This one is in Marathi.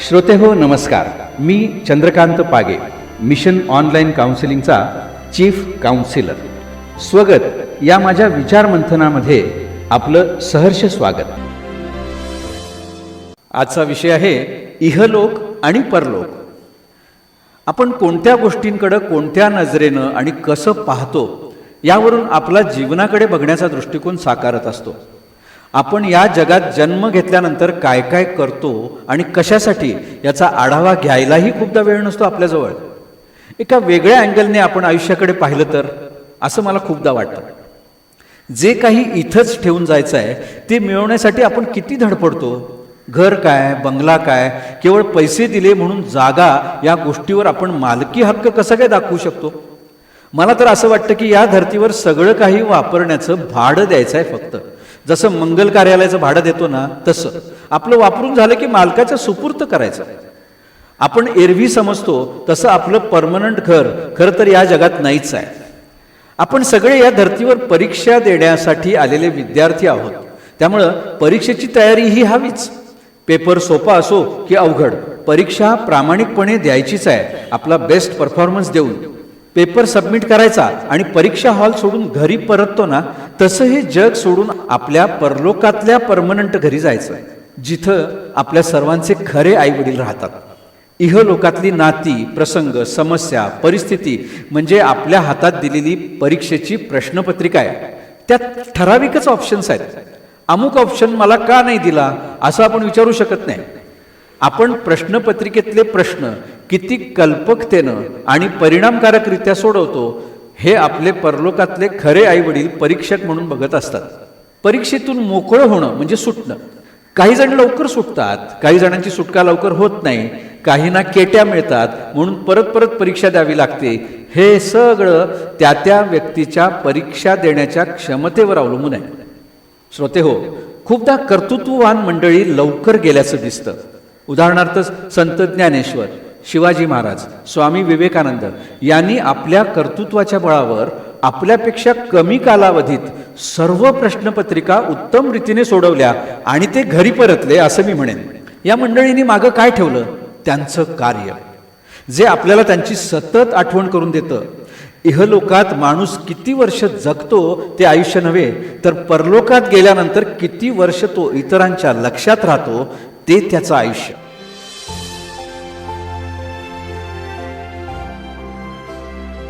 श्रोते हो नमस्कार. मी चंद्रकांत पागे मिशन ऑनलाईन काउन्सिलिंगचा चीफ काउन्सिलर. स्वगत. या माझ्या विचारमंथनामध्ये आपलं सहर्ष स्वागत. आजचा विषय आहे इहलोक आणि परलोक. आपण कोणत्या गोष्टींकडं कोणत्या नजरेनं आणि कसं पाहतो यावरून आपला जीवनाकडे बघण्याचा दृष्टिकोन साकारत असतो. आपण या जगात जन्म घेतल्यानंतर काय काय करतो आणि कशासाठी याचा आढावा घ्यायलाही खूपदा वेळ नसतो आपल्याजवळ. एका वेगळ्या अँगलने आपण आयुष्याकडे पाहिलं तर असं मला खूपदा वाटतं. जे काही इथंच ठेवून जायचं आहे ते मिळवण्यासाठी आपण किती धडपडतो? घर काय बंगला काय केवळ पैसे दिले म्हणून जागा या गोष्टीवर आपण मालकी हक्क कसं काय दाखवू शकतो? मला तर असं वाटतं की या धर्तीवर सगळं काही वापरण्याचं भाडं द्यायचं आहे फक्त. जसं मंगल कार्यालयाचं भाडं देतो ना तसं. आपलं वापरून झालं की मालकाच्या सुपूर्त करायचं. आपण एरवी समजतो तसं आपलं परमनंट घर खरं तर या जगात नाहीच आहे. आपण सगळे या धर्तीवर परीक्षा देण्यासाठी आलेले विद्यार्थी आहोत. त्यामुळं परीक्षेची तयारी ही हवीच. पेपर सोपा असो की अवघड परीक्षा प्रामाणिकपणे द्यायचीच आहे आपला बेस्ट परफॉर्मन्स देऊन. पेपर सबमिट करायचा आणि परीक्षा हॉल सोडून घरी परततो ना तसं हे जग सोडून आपल्या परलोकातल्या परमनंट घरी जायचं. जिथं आपल्या सर्वांचे खरे आईवडील राहतात. इहलोकातली नाती प्रसंग समस्या परिस्थिती म्हणजे आपल्या हातात दिलेली परीक्षेची प्रश्नपत्रिका आहे. त्यात ठराविकच ऑप्शन्स आहेत. अमुक ऑप्शन मला का नाही दिला असं आपण विचारू शकत नाही. आपण प्रश्नपत्रिकेतले प्रश्न किती कल्पकतेनं आणि परिणामकारकरित्या सोडवतो हे आपले परलोकातले खरे आई वडील परीक्षक म्हणून बघत असतात. परीक्षेतून मोकळं होणं म्हणजे सुटणं. काही जण लवकर सुटतात काही जणांची सुटका लवकर होत नाही काहींना केट्या मिळतात म्हणून परत परत परीक्षा द्यावी लागते. हे सगळं त्या त्या व्यक्तीच्या परीक्षा देण्याच्या क्षमतेवर अवलंबून आहे. श्रोते हो खूपदा कर्तृत्ववान मंडळी लवकर गेल्याचं दिसतं. उदाहरणार्थ संत ज्ञानेश्वर. शिवाजी महाराज स्वामी विवेकानंद यांनी आपल्या कर्तृत्वाच्या बळावर आपल्यापेक्षा कमी कालावधीत सर्व प्रश्नपत्रिका उत्तम रीतीने सोडवल्या आणि ते घरी परतले असं मी म्हणेन. या मंडळींनी मागं काय ठेवलं? त्यांचं कार्य. जे आपल्याला त्यांची सतत आठवण करून देतं. इहलोकात माणूस किती वर्ष जगतो ते आयुष्य नव्हे तर परलोकात गेल्यानंतर किती वर्ष तो इतरांच्या लक्षात राहतो ते त्याचं आयुष्य.